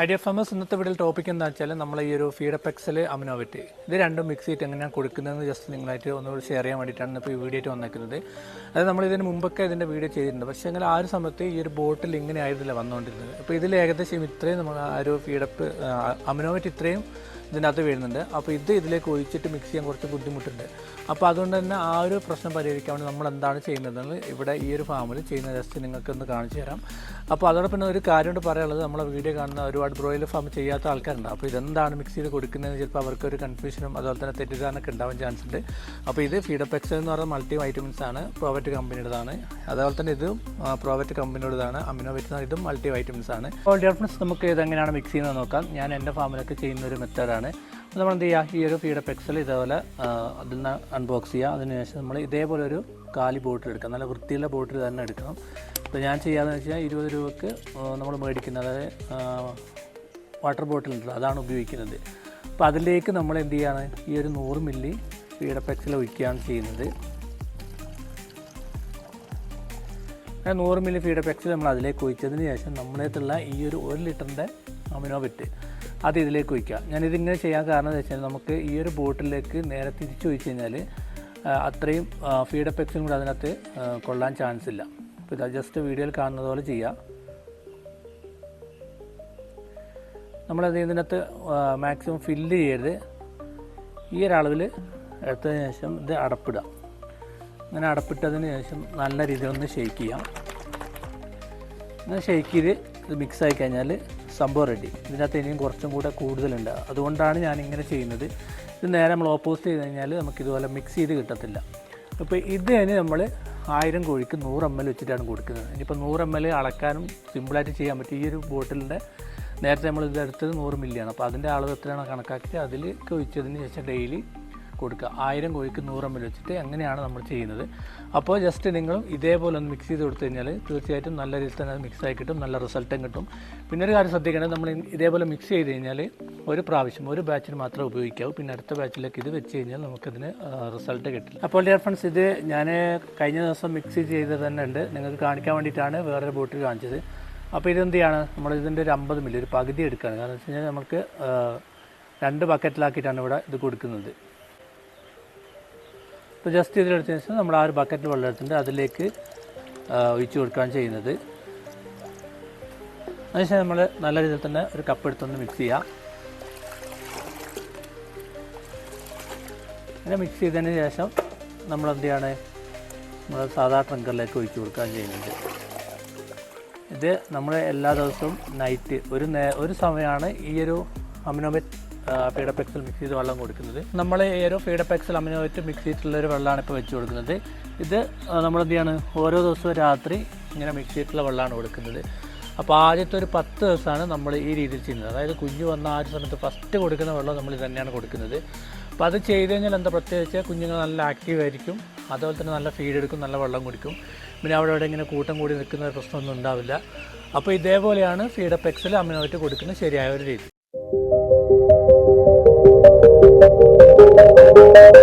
Idea famous ഇന്നത്തെ വീട്ടിൽ topic എന്താ വെച്ചാൽ നമ്മൾ ഈ ഒരു ഫീഡപ്പെക്സൽ അമിനോവറ്റ് ഇത് രണ്ടും മിക്സ് ചെയ്തിട്ട് എങ്ങനെയാണ് കൊടുക്കുന്നതെന്ന് ജസ്റ്റ് നിങ്ങളായിട്ട് ഒന്നുകൂടി ഷെയർ ചെയ്യാൻ വേണ്ടിയിട്ടാണ് ഇപ്പോൾ ഈ വീഡിയോ ആയിട്ട് വന്നേക്കുന്നത്. അത് നമ്മൾ ഇതിന് മുമ്പൊക്കെ ഇതിന്റെ വീഡിയോ ചെയ്തിട്ടുണ്ട്. പക്ഷേ എങ്കിൽ ആ ഒരു സമയത്ത് ഈ ഒരു ബോട്ടിൽ ഇങ്ങനെ ആയിരുന്നില്ല വന്നുകൊണ്ടിരുന്നത് അപ്പോൾ ഇതിൽ ഏകദേശം ഇത്രയും നമ്മൾ ആ ഒരു ഫീഡപ്പ് അമിനോവറ്റ് ഇത്രയും ഇതിനകത്ത് വീഴുന്നുണ്ട്. അപ്പോൾ ഇത് ഇതിലേക്ക് ഒഴിച്ചിട്ട് മിക്സ് ചെയ്യാൻ കുറച്ച് ബുദ്ധിമുട്ടുണ്ട്. അപ്പോൾ അതുകൊണ്ട് തന്നെ ആ ഒരു പ്രശ്നം പരിഹരിക്കാൻ വേണ്ടി നമ്മൾ എന്താണ് ചെയ്യുന്നതെന്ന് ഇവിടെ ഈ ഒരു ഫാമിൽ ചെയ്യുന്ന ജസ്റ്റ് നിങ്ങൾക്കൊന്ന് കാണിച്ചു തരാം. അപ്പോൾ അതോടൊപ്പം ഒരു കാര്യം കൊണ്ട് പറയാനുള്ളത് നമ്മളെ വീഡിയോ കാണുന്ന ഒരുപാട് ബ്രോയിലർ ഫാം ചെയ്യാത്ത ആൾക്കാരുണ്ട്. അപ്പോൾ ഇതെന്താണ് മിക്സ് ചെയ്ത് കൊടുക്കുന്നതെന്ന് ചിലപ്പോൾ അവർക്ക് ഒരു കൺഫ്യൂഷനും അതുപോലെ തന്നെ തെറ്റിദ്ധാരണയൊക്കെ ഉണ്ടാവാൻ ചാൻസ് ഉണ്ട്. അപ്പോൾ ഇത് ഫീഡപ്പെക്സൽ എന്ന് പറയുന്ന മൾട്ടി വൈറ്റമിൻസ് ആണ് പ്രോവറ്റ് കമ്പനിയുടേതാണ് അതുപോലെ തന്നെ ഇതും പ്രോവറ്റ് കമ്പനിയുടേതാണ് അമിനോവെറ്റ് ഇതും മൾട്ടി വൈറ്റമിൻസ് ആണ്. അപ്പോൾ ഡിഫറൻസ് നമുക്ക് ഇതെങ്ങനെയാണ് മിക്സ് ചെയ്യുന്നത് നോക്കാം. ഞാൻ എന്റെ ഫാമിലൊക്കെ ചെയ്യുന്ന ഒരു മെത്തേഡാണ് നമ്മൾ എന്ത് ചെയ്യുക ഈ ഒരു ഫീഡപ്പെക്സൽ ഇതേപോലെ അതിൽ നിന്ന് അൺബോക്സ് ചെയ്യുക അതിനുശേഷം നമ്മൾ ഇതേപോലെ ഒരു കാലി ബോട്ടിൽ എടുക്കുക നല്ല വൃത്തിയുള്ള ബോട്ടിൽ തന്നെ എടുക്കണം. അപ്പോൾ ഞാൻ ചെയ്യാമെന്ന് വെച്ചാൽ ഇരുപത് രൂപക്ക് നമ്മൾ മേടിക്കുന്ന അതായത് വാട്ടർ ബോട്ടിൽ ഉണ്ടല്ലോ അതാണ് ഉപയോഗിക്കുന്നത്. അപ്പോൾ അതിലേക്ക് നമ്മൾ എന്ത് ചെയ്യുകയാണ് ഈ ഒരു നൂറ് മില്ലി വീടപ്പെക്സിൽ ഒഴിക്കുകയാണ് ചെയ്യുന്നത്. അങ്ങനെ നൂറ് മില്ലി ഫീഡപ്പെക്സൽ നമ്മൾ അതിലേക്ക് ഒഴിച്ചതിന് ശേഷം നമ്മളേത്തുള്ള ഈ ഒരു ഒരു ലിറ്ററിന്റെ അമിനോവെറ്റ് അത് ഇതിലേക്ക് ഒഴിക്കുക. ഞാനിതിങ്ങനെ ചെയ്യാൻ കാരണം എന്ന് വെച്ചാൽ നമുക്ക് ഈ ഒരു ബോട്ടിലേക്ക് നേരെ തിരിച്ചു ഒഴിച്ച് കഴിഞ്ഞാൽ അത്രയും ഫീഡപ്പെക്സും കൂടെ അതിനകത്ത് കൊള്ളാൻ ചാൻസ് ഇല്ല. ഇത് ജസ്റ്റ് വീഡിയോയിൽ കാണുന്നത് പോലെ ചെയ്യാം. നമ്മളത് ഇതിനകത്ത് മാക്സിമം ഫില്ല് ചെയ്യരുത്. ഈ ഒരളവിൽ എടുത്തതിന് ശേഷം ഇത് അടപ്പിടുക. അങ്ങനെ അടപ്പിട്ടതിന് ശേഷം നല്ല രീതിയിൽ ഒന്ന് ഷെയ്ക്ക് ചെയ്യാം. അങ്ങനെ ഷെയ്ക്ക് ചെയ്ത് ഇത് മിക്സ് ആയി കഴിഞ്ഞാൽ സംഭവം റെഡി ഇതിനകത്ത് ഇനിയും കുറച്ചും കൂടെ കൂടുതലുണ്ട്. അതുകൊണ്ടാണ് ഞാൻ ഇങ്ങനെ ചെയ്യുന്നത്. ഇത് നേരെ നമ്മൾ ഓപ്പോസിറ്റ് ചെയ്ത് കഴിഞ്ഞാൽ നമുക്കിതുപോലെ മിക്സ് ചെയ്ത് കിട്ടത്തില്ല. അപ്പോൾ ഇത് തന്നെ നമ്മൾ ആയിരം കോഴിക്ക് നൂറ് എം എൽ വെച്ചിട്ടാണ് കൊടുക്കുന്നത്. ഇനിയിപ്പോൾ നൂറ് എം എൽ അളക്കാനും സിമ്പിളായിട്ട് ചെയ്യാൻ പറ്റും. ഈ ഒരു ബോട്ടിലിന്റെ നേരത്തെ നമ്മൾ ഇത് എടുത്തത് നൂറ് മില്ലിയാണ്. അപ്പോൾ അതിന്റെ അളവ് എത്രയാണോ കണക്കാക്കി അതിൽ ഒഴിച്ചതിന് ശേഷം ഡെയിലി കൊടുക്കുക. ആയിരം കോഴിക്ക് നൂറ് എം എൽ വെച്ചിട്ട് അങ്ങനെയാണ് നമ്മൾ ചെയ്യുന്നത്. അപ്പോൾ ജസ്റ്റ് നിങ്ങളും ഇതേപോലെ ഒന്ന് മിക്സ് ചെയ്ത് കൊടുത്തു കഴിഞ്ഞാൽ തീർച്ചയായിട്ടും നല്ല രീതിയിൽ തന്നെ മിക്സ് ആയി കിട്ടും നല്ല റിസൾട്ടും കിട്ടും. പിന്നെ ഒരു കാര്യം ശ്രദ്ധിക്കേണ്ടത് നമ്മൾ ഇതേപോലെ മിക്സ് ചെയ്ത് കഴിഞ്ഞാൽ ഒരു പ്രാവശ്യം ഒരു ബാച്ചിന് മാത്രമേ ഉപയോഗിക്കാവൂ. പിന്നെ അടുത്ത ബാച്ചിലേക്ക് ഇത് വെച്ച് കഴിഞ്ഞാൽ നമുക്കതിന് റിസൾട്ട് കിട്ടില്ല. അപ്പോൾ ഡിയർ ഫ്രണ്ട്സ് ഇത് ഞാൻ കഴിഞ്ഞ ദിവസം മിക്സ് ചെയ്ത് തന്നെ ഉണ്ട്. നിങ്ങൾക്ക് കാണിക്കാൻ വേണ്ടിയിട്ടാണ് വേറൊരു ബോട്ടിൽ കാണിച്ചത്. അപ്പോൾ ഇതെന്ത് ചെയ്യാണ്? നമ്മൾ ഇതിന്റെ ഒരു അമ്പത് മില്ലി ഒരു പകുതി എടുക്കുകയാണ്. കാരണം വെച്ച് കഴിഞ്ഞാൽ നമുക്ക് രണ്ട് ബക്കറ്റിലാക്കിയിട്ടാണ് ഇവിടെ ഇത് കൊടുക്കുന്നത്. അപ്പോൾ ജസ്റ്റ് ഇതിലെടുത്തതിന് ശേഷം നമ്മൾ ആ ഒരു ബക്കറ്റിൽ വെള്ളം എടുത്തിട്ട് അതിലേക്ക് ഒഴിച്ചു കൊടുക്കുകയാണ് ചെയ്യുന്നത്. അതിനുശേഷം നമ്മൾ നല്ല രീതിയിൽ തന്നെ ഒരു കപ്പ് എടുത്തൊന്ന് മിക്സ് ചെയ്യാം. അങ്ങനെ മിക്സ് ചെയ്തതിന് ശേഷം നമ്മൾ എന്ത് ചെയ്യാണ്? നമ്മൾ സാധാ ട്രങ്കറിലേക്ക് ഒഴിച്ചു കൊടുക്കുകയാണ് ചെയ്യുന്നത്. ഇത് നമ്മൾ എല്ലാ ദിവസവും നൈറ്റ് ഒരു ഒരു സമയമാണ് ഈ ഒരു അമിനോമെറ്റ് ഫീഡപ്പെക്സൽ മിക്സ് ചെയ്ത് വെള്ളം കൊടുക്കുന്നത്. നമ്മൾ ഏരോ ഫീഡപ്പെക്സൽ അമിനോമെറ്റ് മിക്സ് ചെയ്തിട്ടുള്ള ഒരു വെള്ളമാണ് ഇപ്പോൾ വെച്ച് കൊടുക്കുന്നത്. ഇത് നമ്മൾ ചെയ്യാണ് ഓരോ ദിവസവും രാത്രി ഇങ്ങനെ മിക്സ് ചെയ്തിട്ടുള്ള വെള്ളമാണ് കൊടുക്കുന്നത്. അപ്പോൾ ആദ്യത്തെ ഒരു പത്ത് ദിവസമാണ് നമ്മൾ ഈ രീതിയിൽ ചെയ്യുന്നത്. അതായത് കുഞ്ഞ് വന്ന ആ ഒരു സമയത്ത് ഫസ്റ്റ് കൊടുക്കുന്ന വെള്ളം നമ്മൾ തന്നെയാണ് കൊടുക്കുന്നത്. അപ്പോൾ അത് ചെയ്ത് കഴിഞ്ഞാൽ എന്താ പ്രത്യേകിച്ച്? കുഞ്ഞുങ്ങൾ നല്ല ആക്റ്റീവ് ആയിരിക്കും. അതുപോലെ തന്നെ നല്ല ഫീഡ് എടുക്കും നല്ല വെള്ളം കുടിക്കും. പിന്നെ അവിടെ ഇവിടെ ഇങ്ങനെ കൂട്ടം കൂടി നിൽക്കുന്ന പ്രശ്നമൊന്നും ഉണ്ടാവില്ല. അപ്പോൾ ഇതേപോലെയാണ് ഫീഡപ്പ് എക്സൽ അമിനോയിട്ട് കൊടുക്കുന്ന ശരിയായ ഒരു രീതി. Thank you.